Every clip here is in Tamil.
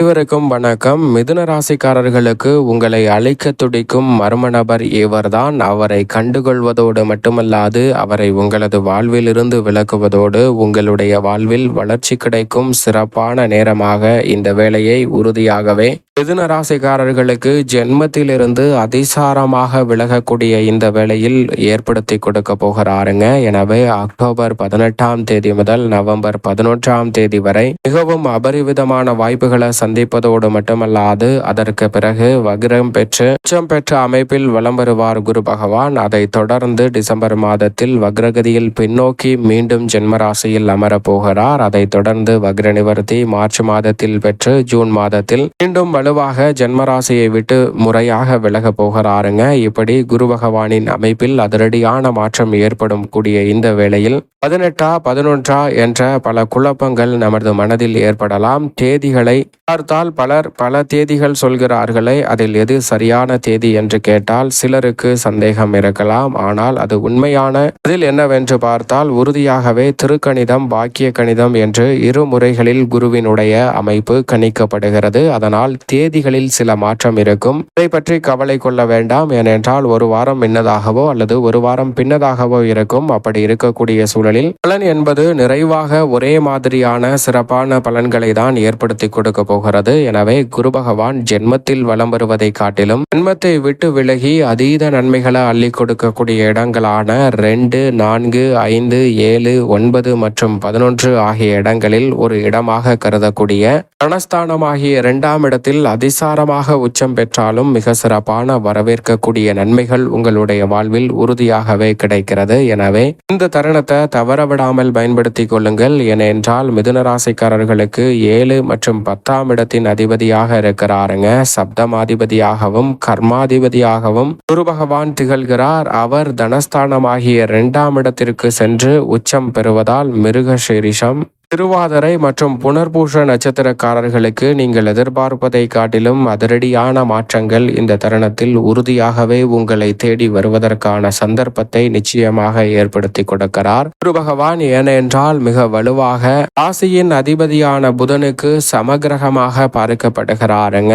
அனைவருக்கும் வணக்கம். மிதுன ராசிக்காரர்களுக்கு உங்களை அழைக்க துடிக்கும் மர்ம நபர் இவர்தான். அவரை கண்டுகொள்வதோடு மட்டுமல்லாது அவரை உங்களது வாழ்விலிருந்து விலக்குவதோடு உங்களுடைய வாழ்வில் வளர்ச்சி கிடைக்கும் சிறப்பான நேரமாக இந்த வேலையை உறுதியாகவே மிதுன ராசிக்காரர்களுக்கு ஜென்மத்திலிருந்து அதிசாரமாக விலகக்கூடிய இந்த வேளையில் ஏற்படுத்தி கொடுக்க போகிறாருங்க. எனவே அக்டோபர் பதினெட்டாம் தேதி முதல் நவம்பர் பதினொன்றாம் தேதி வரை மிகவும் அபரிவிதமான வாய்ப்புகளை சந்திப்பதோடு மட்டுமல்லாது அதற்கு பிறகு வக்ரம் பெற்று உச்சம் பெற்ற அமைப்பில் வலம் வருவார் குரு பகவான். அதை தொடர்ந்து டிசம்பர் மாதத்தில் வக்ரகதியில் பின்னோக்கி மீண்டும் ஜென்மராசியில் அமரப்போகிறார் அதை தொடர்ந்து வக்ர நிவர்த்தி மார்ச் மாதத்தில் பெற்று ஜூன் மாதத்தில் மீண்டும் வலுவாக ஜென்மராசியை விட்டு முறையாக விலக போகிறாருங்க. இப்படி குரு பகவானின் அமைப்பில் அதிரடியான மாற்றம் ஏற்படும் கூடிய இந்த வேளையில் பதினெட்டா பதினொன்றா என்ற பல குழப்பங்கள் நமது மனதில் ஏற்படலாம். தேதிகளை பார்த்தால் பலர் பல தேதிகள் சொல்கிறார்களே அதில் எது சரியான தேதி என்று கேட்டால் சிலருக்கு சந்தேகம் இருக்கலாம். ஆனால் அது உண்மையான அதில் என்னவென்று பார்த்தால் உறுதியாகவே திருக்கணிதம் பாக்கிய கணிதம் என்று இரு முறைகளில் குருவினுடைய அமைப்பு கணிக்கப்படுகிறது. அதனால் தேதிகளில் சில மாற்றம் இருக்கும். இதை பற்றி கவலை கொள்ள வேண்டாம். ஏனென்றால் ஒரு வாரம் முன்னதாகவோ அல்லது ஒரு வாரம் பின்னதாகவோ இருக்கும். அப்படி இருக்கக்கூடிய சூழலில் பலன் என்பது நிறைவாக ஒரே மாதிரியான சிறப்பான பலன்களை தான் ஏற்படுத்தி கொடுக்க போகிறது. எனவே குரு பகவான் ஜென்மத்தில் வலம் வருவதை காட்டிலும் ஜென்மத்தை விட்டு விலகி அதீத நன்மைகளை அள்ளி கொடுக்கக்கூடிய இடங்களான ரெண்டு நான்கு ஐந்து ஏழு ஒன்பது மற்றும் பதினொன்று ஆகிய இடங்களில் ஒரு இடமாக கருதக்கூடிய ரணஸ்தானமாகிய இரண்டாம் இடத்தில் அதிசாரமாக உச்சம் பெற்றாலும் மிக சிறப்பான வரவேற்கக்கூடிய நன்மைகள் உங்களுடைய வாழ்வில் உறுதியாகவே கிடைக்கிறது. எனவே இந்த தருணத்தை தவறவிடாமல் பயன்படுத்திக் கொள்ளுங்கள். ஏனென்றால் மிதுன ராசிக்காரர்களுக்கு ஏழு மற்றும் பத்தாம் இடத்தின் அதிபதியாக இருக்கிறாருங்க. சப்தமாதிபதியாகவும் கர்மாதிபதியாகவும் குரு பகவான் திகழ்கிறார். அவர் தனஸ்தானமாகிய இரண்டாம் இடத்திற்கு சென்று உச்சம் பெறுவதால் மிருக சீரிஷம் திருவாதிரை மற்றும் புனர்பூஷ நட்சத்திரக்காரர்களுக்கு நீங்கள் எதிர்பார்ப்பதை காட்டிலும் அதிரடியான மாற்றங்கள் இந்த தருணத்தில் உறுதியாகவே உங்களை தேடி வருவதற்கான சந்தர்ப்பத்தை நிச்சயமாக ஏற்படுத்தி கொடுக்கிறார். குரு பகவான் ஏனென்றால் மிக வலுவாக ராசியின் அதிபதியான புதனுக்கு சமகிரகமாக பார்க்கப்படுகிறாருங்க.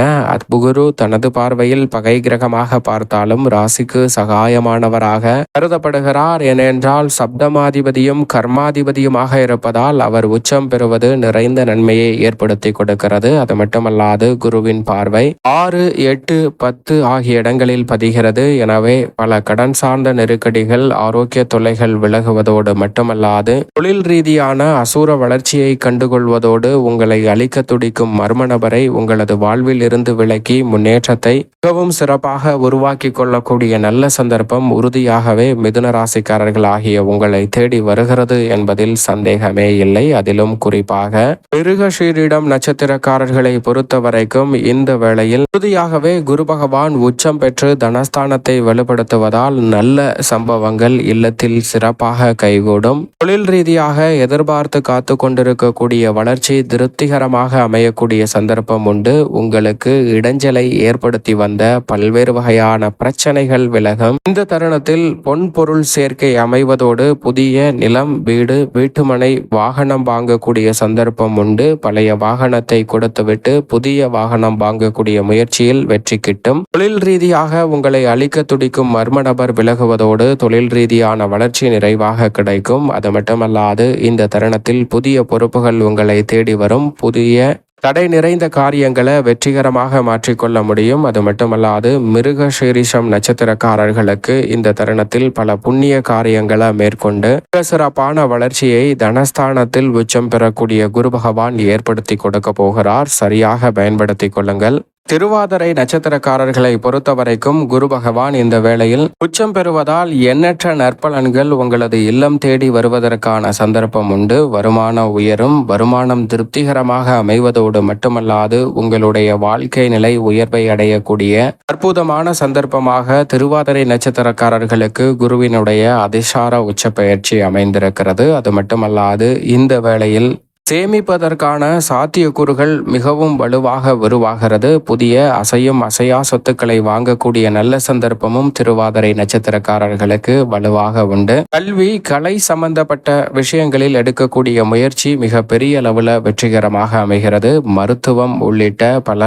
குரு தனது பார்வையில் பகை கிரகமாக பார்த்தாலும் ராசிக்கு சகாயமானவராக கருதப்படுகிறார். ஏனென்றால் சப்தமாதிபதியும் கர்மாதிபதியுமாக இருப்பதால் அவர் உச்சம் பெறுவது நிறைந்த நன்மையை ஏற்படுத்தி கொடுக்கிறது. அது மட்டுமல்லாது குருவின் பார்வை ஆறு எட்டு பத்து ஆகிய இடங்களில் பதிகிறது. எனவே பல கடன் சார்ந்த நெருக்கடிகள் ஆரோக்கிய தொல்லைகள் விலகுவதோடு மட்டுமல்லாது தொழில் ரீதியான அசூர வளர்ச்சியை கண்டுகொள்வதோடு உங்களை அழிக்க துடிக்கும் மர்ம நபரை உங்களது வாழ்வில் இருந்து விலக்கி முன்னேற்றத்தை மிகவும் சிறப்பாக உருவாக்கி கொள்ளக்கூடிய நல்ல சந்தர்ப்பம் உறுதியாகவே மிதுன ராசிக்காரர்கள் ஆகிய உங்களை தேடி வருகிறது என்பதில் சந்தேகமே இல்லை. காலத்திலும் குறிப்பாக மிருகஷீரிடம் நட்சத்திரக்காரர்களை பொறுத்த வரைக்கும் இந்த வேளையில் உறுதியாகவே குரு பகவான் உச்சம் பெற்று தனஸ்தானத்தை வலுப்படுத்துவதால் நல்ல சம்பவங்கள் இல்லத்தில் சிறப்பாக கைகூடும். தொழில் ரீதியாக எதிர்பார்த்து காத்து கொண்டிருக்கக்கூடிய வளர்ச்சி திருப்திகரமாக அமையக்கூடிய சந்தர்ப்பம் உண்டு. உங்களுக்கு இடைஞ்சலை ஏற்படுத்தி வந்த பல்வேறு வகையான பிரச்சனைகள் விலகும். இந்த தருணத்தில் பொன் பொருள் சேர்க்கை அமைவதோடு புதிய நிலம் வீடு வீட்டுமனை வாகனம் வாங்கக்கூடிய சந்தர்ப்பம் உண்டு. பழைய வாகனத்தை கொடுத்துவிட்டு புதிய வாகனம் வாங்கக்கூடிய முயற்சியில் வெற்றி கிட்டும். தொழில் ரீதியாக உங்களை அழிக்க துடிக்கும் மர்ம நபர் விலகுவதோடு தொழில் ரீதியான வளர்ச்சி நிறைவாக கிடைக்கும். அது மட்டுமல்லாது இந்த தருணத்தில் புதிய பொறுப்புகள் உங்களை தேடி வரும். புதிய தடை நிறைந்த காரியங்களை வெற்றிகரமாக மாற்றிக்கொள்ள முடியும். அது மட்டுமல்லாது மிருக சீரிஷம் நட்சத்திரக்காரர்களுக்கு இந்த தருணத்தில் பல புண்ணிய காரியங்களை மேற்கொண்டு மிக சிறப்பான வளர்ச்சியை தனஸ்தானத்தில் உச்சம் பெறக்கூடிய குரு பகவான் ஏற்படுத்தி கொடுக்க போகிறார். சரியாக பயன்படுத்தி கொள்ளுங்கள். திருவாதிரை நட்சத்திரக்காரர்களை பொறுத்தவரைக்கும் குரு பகவான் இந்த வேளையில் உச்சம் பெறுவதால் எண்ணற்ற நற்பலன்கள் உங்களது இல்லம் தேடி வருவதற்கான சந்தர்ப்பம் உண்டு. வருமான உயரும் வருமானம் திருப்திகரமாக அமைவதோடு மட்டுமல்லாது உங்களுடைய வாழ்க்கை நிலை உயர்வை அடையக்கூடிய அற்புதமான சந்தர்ப்பமாக திருவாதிரை நட்சத்திரக்காரர்களுக்கு குருவினுடைய அதிசார உச்ச பயிற்சி அமைந்திருக்கிறது. அது மட்டுமல்லாது இந்த வேளையில் சேமிப்பதற்கான சாத்தியக்கூறுகள் மிகவும் வலுவாக உருவாகிறது. புதிய அசையும் அசையா சொத்துக்களை வாங்கக்கூடிய நல்ல சந்தர்ப்பமும் திருவாதிரை நட்சத்திரக்காரர்களுக்கு வலுவாக உண்டு. கல்வி கலை சம்பந்தப்பட்ட விஷயங்களில் எடுக்கக்கூடிய முயற்சி மிக பெரிய அளவில் வெற்றிகரமாக அமைகிறது. மருத்துவம் உள்ளிட்ட பல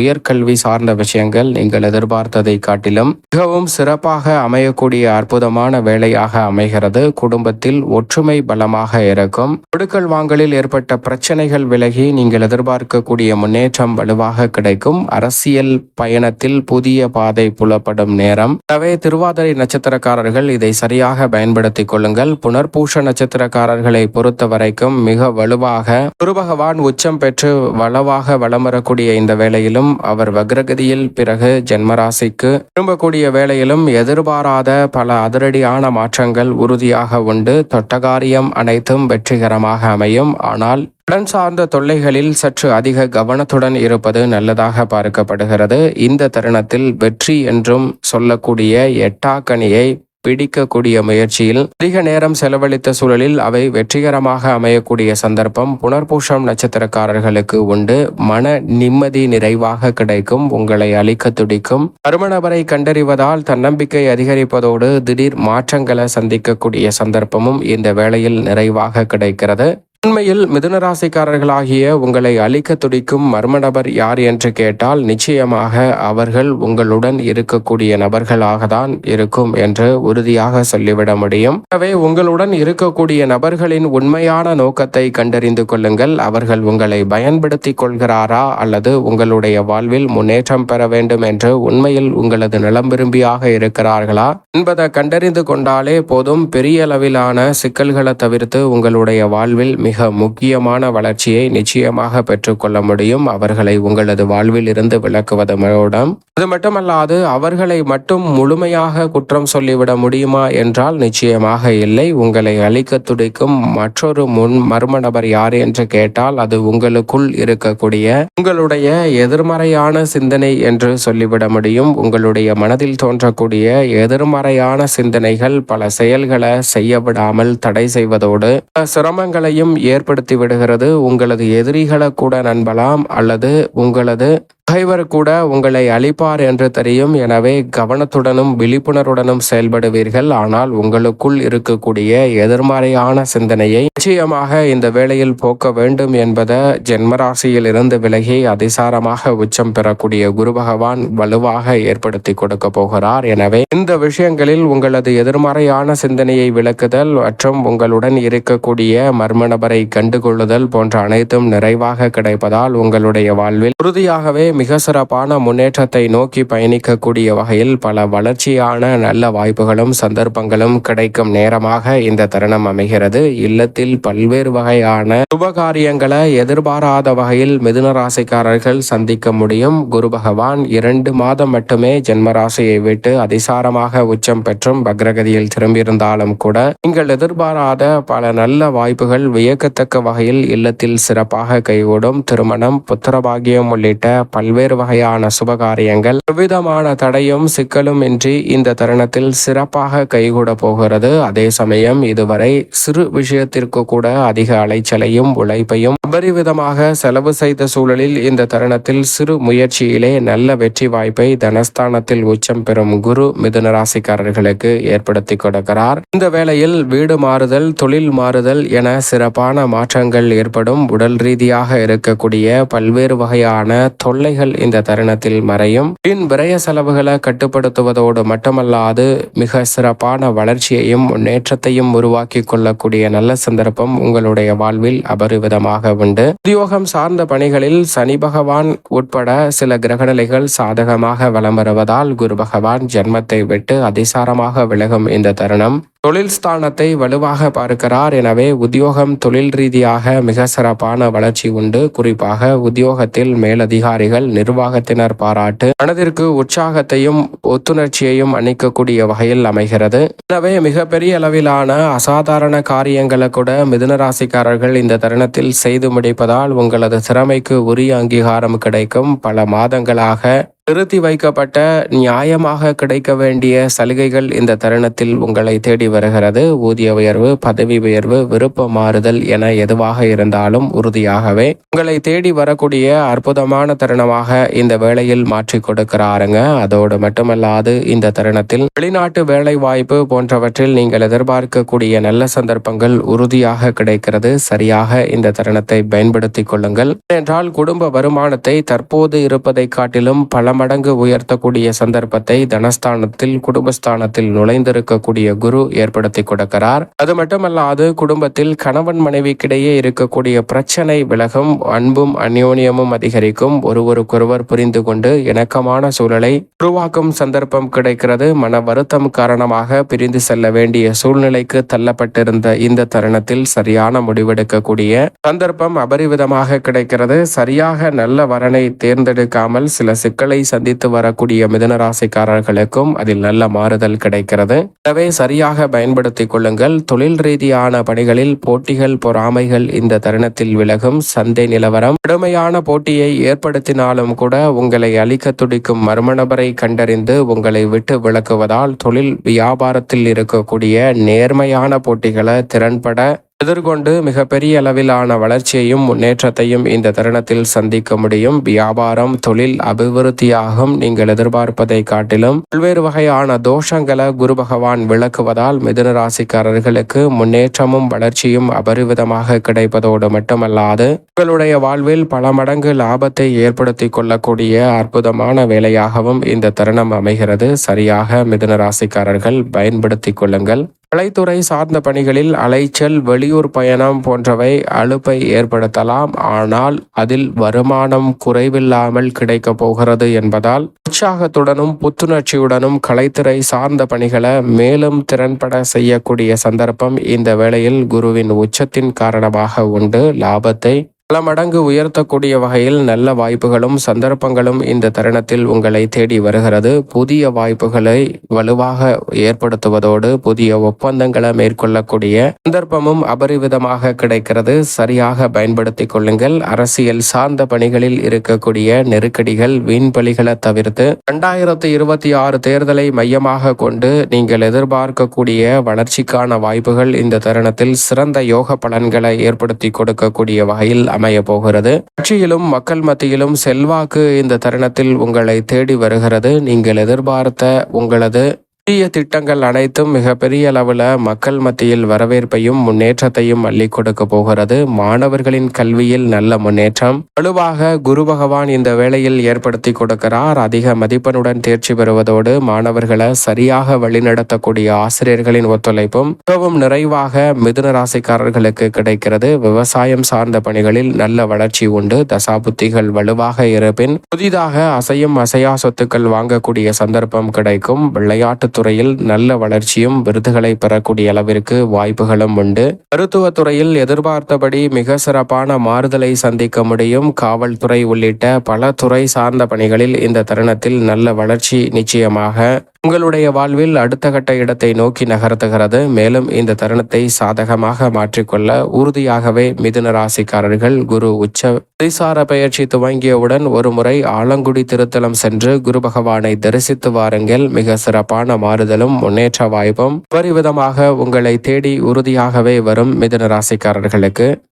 உயர்கல்வி சார்ந்த விஷயங்கள் நீங்கள் எதிர்பார்த்ததை காட்டிலும் மிகவும் சிறப்பாக அமையக்கூடிய அற்புதமான வேலையாக அமைகிறது. குடும்பத்தில் ஒற்றுமை பலமாக இருக்கும். கொடுக்கல் வாங்கலில் ஏற்பட்ட பிரச்சனைகள் விலகி நீங்கள் எதிர்பார்க்கக்கூடிய முன்னேற்றம் வலுவாக கிடைக்கும். அரசியல் பயணத்தில் புதிய பாதை புலப்படும் நேரம். எனவே திருவாதிரை நட்சத்திரக்காரர்கள் இதை சரியாக பயன்படுத்திக் கொள்ளுங்கள். புனர்பூஷ நட்சத்திரக்காரர்களை பொறுத்த வரைக்கும் மிக வலுவாக குரு பகவான் உச்சம் பெற்று வளவாக வளம் வரக்கூடிய இந்த வேளையிலும் அவர் வக்ரகதியில் பிறகு ஜென்மராசிக்கு திரும்பக்கூடிய வேளையிலும் எதிர்பாராத பல அதிரடியான மாற்றங்கள் உறுதியாக உண்டு. தொட்டகாரியம் அனைத்தும் வெற்றிகரமாக அமையும். ஆனால் கடன் சார்ந்த தொல்லைகளில் சற்று அதிக கவனத்துடன் இருப்பது நல்லதாக பார்க்கப்படுகிறது. இந்த தருணத்தில் வெற்றி என்றும் சொல்லக்கூடிய எட்டாக்கனியை பிடிக்கக்கூடிய முயற்சியில் அதிக நேரம் செலவழித்த சூழலில் அவை வெற்றிகரமாக அமையக்கூடிய சந்தர்ப்பம் புனர்பூஷம் நட்சத்திரக்காரர்களுக்கு உண்டு. மன நிம்மதி நிறைவாக கிடைக்கும் உங்களை அழிக்க துடிக்கும். மர்மநபரை கண்டறிவதால் தன்னம்பிக்கை அதிகரிப்பதோடு திடீர் மாற்றங்களை சந்திக்கக்கூடிய சந்தர்ப்பமும் இந்த வேளையில் நிறைவாக கிடைக்கிறது. உண்மையில் மிதுனராசிக்காரர்களாகிய உங்களை அழிக்க துடிக்கும் மர்ம நபர் யார் என்று கேட்டால் நிச்சயமாக அவர்கள் உங்களுடன் இருக்கக்கூடிய நபர்களாக தான் இருக்கும் என்று உறுதியாக சொல்லிவிட முடியும். எனவே உங்களுடன் இருக்கக்கூடிய நபர்களின் உண்மையான நோக்கத்தை கண்டறிந்து கொள்ளுங்கள். அவர்கள் உங்களை பயன்படுத்திக் கொள்கிறாரா அல்லது உங்களுடைய வாழ்வில் முன்னேற்றம் பெற வேண்டும் என்று உண்மையில் உங்களது நலம் விரும்பியாக இருக்கிறார்களா என்பதை கண்டறிந்து கொண்டாலே போதும். பெரிய அளவிலான சிக்கல்களை தவிர்த்து உங்களுடைய வாழ்வில் மிக முக்கியமான வளர்ச்சியை நிச்சயமாக பெற்றுக்கொள்ள முடியும். அவர்களை உங்களது வாழ்வில் இருந்து விளக்குவதோடும் அது மட்டுமல்லாது அவர்களை மட்டும் முழுமையாக குற்றம் சொல்லிவிட முடியுமா என்றால் நிச்சயமாக இல்லை. உங்களை அழிக்க துடிக்கும் மற்றொரு முன் மர்ம நபர் யார் என்று கேட்டால் அது உங்களுக்குள் இருக்கக்கூடிய உங்களுடைய எதிர்மறையான சிந்தனை என்று சொல்லிவிட முடியும். உங்களுடைய மனதில் தோன்றக்கூடிய எதிர்மறையான சிந்தனைகள் பல செயல்களை செய்ய விடாமல் தடை செய்வதோடு சிரமங்களையும் ஏற்படுத்தி விடுகிறது. உங்களது எதிரிகளை கூட நண்பலாம் அல்லது உங்களது பகைவர் கூட உங்களை அழிப்பார் என்று தெரியும். எனவே கவனத்துடனும் விழிப்புணர்வுடனும் செயல்படுவீர்கள். ஆனால் உங்களுக்குள் இருக்கக்கூடிய எதிர்மறையான சிந்தனையை நிச்சயமாக இந்த வேளையில் போக்க வேண்டும் என்பதை ஜென்மராசியில் இருந்து விலகி அதிசாரமாக உச்சம் பெறக்கூடிய குரு பகவான் வலுவாக ஏற்படுத்தி கொடுக்க போகிறார். எனவே இந்த விஷயங்களில் உங்களது எதிர்மறையான சிந்தனையை விளக்குதல் மற்றும் உங்களுடன் இருக்கக்கூடிய மர்ம நபரை கண்டுகொள்ளுதல் போன்ற அனைத்தும் நிறைவாக கிடைப்பதால் உங்களுடைய வாழ்வில் உறுதியாகவே மிக சிறப்பான முன்னேற்றத்தை நோக்கி பயணிக்கக்கூடிய வகையில் பல வளர்ச்சியான நல்ல வாய்ப்புகளும் சந்தர்ப்பங்களும் கிடைக்கும் நேரமாக இந்த தருணம் அமைகிறது. இல்லத்தில் பல்வேறு வகையான சுபகாரியங்களை எதிர்பாராத வகையில் மிதுன ராசிக்காரர்கள் சந்திக்க முடியும். குரு பகவான் இரண்டு மாதம் மட்டுமே ஜென்மராசியை விட்டு அதிசாரமாக உச்சம் பெற்றும் பக்ரகதியில் திரும்பியிருந்தாலும் கூட நீங்கள் எதிர்பாராத பல நல்ல வாய்ப்புகள் வியக்கத்தக்க வகையில் இல்லத்தில் சிறப்பாக கைகூடும். திருமணம் புத்திரபாகியம் உள்ளிட்ட பல்வேறு வகையான சுபகாரியங்கள். எவ்விதமான தடையும் சிக்கலும் இன்றி இந்த தருணத்தில் சிறப்பாக கைகூட போகிறது. அதே சமயம் இதுவரை சிறு விஷயத்திற்கு கூட அதிக அலைச்சலையும் உழைப்பையும் அபரிவிதமாக செலவு செய்த சூழலில் இந்த தருணத்தில் சிறு முயற்சியிலே நல்ல வெற்றி வாய்ப்பை தனஸ்தானத்தில் உச்சம் பெறும் குரு மிதுன ராசிக்காரர்களுக்கு ஏற்படுத்தி கொடுக்கிறார். இந்த வேளையில் வீடு மாறுதல் தொழில் மாறுதல் என சிறப்பான மாற்றங்கள் ஏற்படும். உடல் ரீதியாக இருக்கக்கூடிய பல்வேறு வகையான தொல்லை தொல்லைகள் இந்த தருணத்தில் மறையும். பின் விரய செலவுகளை கட்டுப்படுத்துவதோடு மட்டுமல்லாது மிக சிறப்பான வளர்ச்சியையும் முன்னேற்றத்தையும் உருவாக்கி கொள்ளக்கூடிய நல்ல சந்தர்ப்பம் உங்களுடைய வாழ்வில் அபரிவிதமாக உண்டு. உத்தியோகம் சார்ந்த பணிகளில் சனி பகவான் உட்பட சில கிரகநிலைகள் சாதகமாக வலம் வருவதால் குரு பகவான் ஜென்மத்தை விட்டு அதிசாரமாக விலகும் இந்த தருணம். தொழில் ஸ்தானத்தை வலுவாக பார்க்கிறார். எனவே உத்தியோகம் தொழில் ரீதியாக மிக சிறப்பான வளர்ச்சி உண்டு. குறிப்பாக உத்தியோகத்தில் மேலதிகாரிகள் நிர்வாகத்தினர் பாராட்டு மனதிற்கு உற்சாகத்தையும் ஒத்துணர்ச்சியையும் அணிக்கக்கூடிய வகையில் அமைகிறது. எனவே மிகப்பெரிய அளவிலான அசாதாரண காரியங்களை கூட மிதுனராசிக்காரர்கள் இந்த தருணத்தில் செய்து முடிப்பதால் உங்களது திறமைக்கு உரிய அங்கீகாரம் கிடைக்கும். பல மாதங்களாக நிறுத்தி வைக்கப்பட்ட நியாயமாக கிடைக்க வேண்டிய சலுகைகள் இந்த தருணத்தில் உங்களை தேடி வருகிறது. ஊதிய உயர்வு பதவி உயர்வு விருப்ப மாறுதல் என எதுவாக இருந்தாலும் உறுதியாகவே உங்களை தேடி வரக்கூடிய அற்புதமான தருணமாக இந்த வேளையில் மாற்றி கொடுக்கிறாருங்க. அதோடு மட்டுமல்லாது இந்த தருணத்தில் வெளிநாட்டு வேலை வாய்ப்பு போன்றவற்றில் நீங்கள் எதிர்பார்க்கக்கூடிய நல்ல சந்தர்ப்பங்கள் உறுதியாக கிடைக்கிறது. சரியாக இந்த தருணத்தை பயன்படுத்திக் கொள்ளுங்கள். என்றால் குடும்ப வருமானத்தை தற்போது இருப்பதை காட்டிலும் பல மடங்கு உயர்த்தக்கூடிய சந்தர்ப்பத்தை தனஸ்தானத்தில் குடும்பஸ்தானத்தில் நுழைந்திருக்கக்கூடிய குரு ஏற்படுத்தி கொடுக்கிறார். அது மட்டுமல்லாது குடும்பத்தில் கணவன் மனைவிக்கிடையே இருக்கக்கூடிய பிரச்சனை விலகும் அன்பும் அந்யோன்யமும் அதிகரிக்கும் ஒருவருக்கொருவர் புரிந்து கொண்டு இணக்கமான சூழலை உருவாக்கும் சந்தர்ப்பம் கிடைக்கிறது. மன வருத்தம் காரணமாக பிரிந்து செல்ல வேண்டிய சூழ்நிலைக்கு தள்ளப்பட்டிருந்த இந்த தருணத்தில் சரியான முடிவெடுக்கக்கூடிய சந்தர்ப்பம் அபரிவிதமாக கிடைக்கிறது. சரியாக நல்ல வரனை தேர்ந்தெடுக்காமல் சில சிக்கலை சந்தித்து வரக்கூடிய மிதனராசிக்காரர்களுக்கும் அதில் நல்ல மாறுதல் கிடைக்கிறது. எனவே சரியாக பயன்படுத்திக் கொள்ளுங்கள். தொழில் ரீதியான பணிகளில் போட்டிகள் பொறாமைகள் இந்த தருணத்தில் விலகும். சந்தை நிலவரம். கடுமையான போட்டியை ஏற்படுத்தினாலும் கூட உங்களை அழிக்க துடிக்கும் மர்ம நபரை கண்டறிந்து உங்களை விட்டு விளக்குவதால் தொழில் வியாபாரத்தில் இருக்கக்கூடிய நேர்மையான போட்டிகளை திறன்பட எதிர்கொண்டு மிகப்பெரிய அளவிலான வளர்ச்சியையும் முன்னேற்றத்தையும் இந்த தருணத்தில் சந்திக்க முடியும். வியாபாரம் தொழில் அபிவிருத்தியாகும். நீங்கள் எதிர்பார்ப்பதை காட்டிலும் பல்வேறு வகையான தோஷங்களை குரு பகவான் விளக்குவதால் மிதுன ராசிக்காரர்களுக்கு முன்னேற்றமும் வளர்ச்சியும் அபரிவிதமாக கிடைப்பதோடு மட்டுமல்லாது உங்களுடைய வாழ்வில் பல மடங்கு லாபத்தை ஏற்படுத்தி கொள்ளக்கூடிய அற்புதமான வேலையாகவும் இந்த தருணம் அமைகிறது. சரியாக மிதுன ராசிக்காரர்கள் பயன்படுத்திக் கொள்ளுங்கள். கலைத்துறை சார்ந்த பணிகளில் அலைச்சல் வெளியூர் பயணம் போன்றவை அலுப்பை ஏற்படுத்தலாம். ஆனால் அதில் வருமானம் குறைவில்லாமல் கிடைக்கப் போகிறது என்பதால் உற்சாகத்துடனும் புத்துணர்ச்சியுடனும் கலைத்துறை சார்ந்த பணிகளை மேலும் திறன்பட செய்யக்கூடிய சந்தர்ப்பம் இந்த வேளையில் குருவின் உச்சத்தின் காரணமாக உண்டு. லாபத்தை பல மடங்கு உயர்த்தக்கூடிய வகையில் நல்ல வாய்ப்புகளும் சந்தர்ப்பங்களும் இந்த தருணத்தில் உங்களை தேடி வருகிறது. புதிய வாய்ப்புகளை வலுவாக ஏற்படுத்துவதோடு புதிய ஒப்பந்தங்களை மேற்கொள்ளக்கூடிய சந்தர்ப்பமும் அபரிவிதமாக கிடைக்கிறது. சரியாக பயன்படுத்திக் கொள்ளுங்கள். அரசியல் சார்ந்த பணிகளில் இருக்கக்கூடிய நெருக்கடிகள் வீண்பலிகளை தவிர்த்து இரண்டாயிரத்தி இருபத்தி ஆறு தேர்தலை மையமாக கொண்டு நீங்கள் எதிர்பார்க்கக்கூடிய வளர்ச்சிக்கான வாய்ப்புகள் இந்த தருணத்தில் சிறந்த யோக பலன்களை ஏற்படுத்தி கொடுக்கக்கூடிய வகையில் அமைய போகிறது. கட்சியிலும் மக்கள் மத்தியிலும் செல்வாக்கு இந்த தருணத்தில் உங்களை தேடி வருகிறது. நீங்கள் எதிர்பார்த்த உங்களது புதிய திட்டங்கள் அனைத்தும் மிகப்பெரிய அளவில் மக்கள் மத்தியில் வரவேற்பையும் முன்னேற்றத்தையும் அள்ளி கொடுக்க போகிறது. மாணவர்களின் கல்வியில் நல்ல முன்னேற்றம். வலுவாக குரு பகவான் இந்த வேளையில் ஏற்படுத்தி கொடுக்கிறார். அதிக மதிப்பெண்ணுடன் தேர்ச்சி பெறுவதோடு மாணவர்களை சரியாக வழிநடத்தக்கூடிய ஆசிரியர்களின் ஒத்துழைப்பும் மிகவும் நிறைவாக மிதுன ராசிக்காரர்களுக்கு கிடைக்கிறது. விவசாயம் சார்ந்த பணிகளில் நல்ல வளர்ச்சி உண்டு. தசாபுத்திகள் வலுவாக இருப்பின் புதிதாக அசையும் அசையா சொத்துக்கள் வாங்கக்கூடிய சந்தர்ப்பம் கிடைக்கும். விளையாட்டு துறையில் நல்ல வளர்ச்சியும் விருதுகளை பெறக்கூடிய அளவிற்கு வாய்ப்புகளும் உண்டு. மருத்துவ துறையில் எதிர்பார்த்தபடி மிக சிறப்பான மாறுதலை சந்திக்க முடியும். காவல்துறை உள்ளிட்ட பல துறை சார்ந்த பணிகளில் இந்த தருணத்தில் நல்ல வளர்ச்சி நிச்சயமாக உங்களுடைய வாழ்வில் அடுத்த கட்ட இடத்தை நோக்கி நகர்த்துகிறது. மேலும் இந்த தருணத்தை சாதகமாக மாற்றிக்கொள்ள உறுதியாகவே மிதுன ராசிக்காரர்கள் குரு உச்ச திசார பயிற்சி துவங்கியவுடன் ஒரு முறை ஆலங்குடி திருத்தலம் சென்று குரு பகவானை தரிசித்து வாருங்கள். மிக சிறப்பான மாறுதலும் முன்னேற்ற வாய்ப்பும் பரிவிதமாக உங்களை தேடி உறுதியாகவே வரும் மிதுன ராசிக்காரர்களுக்கு.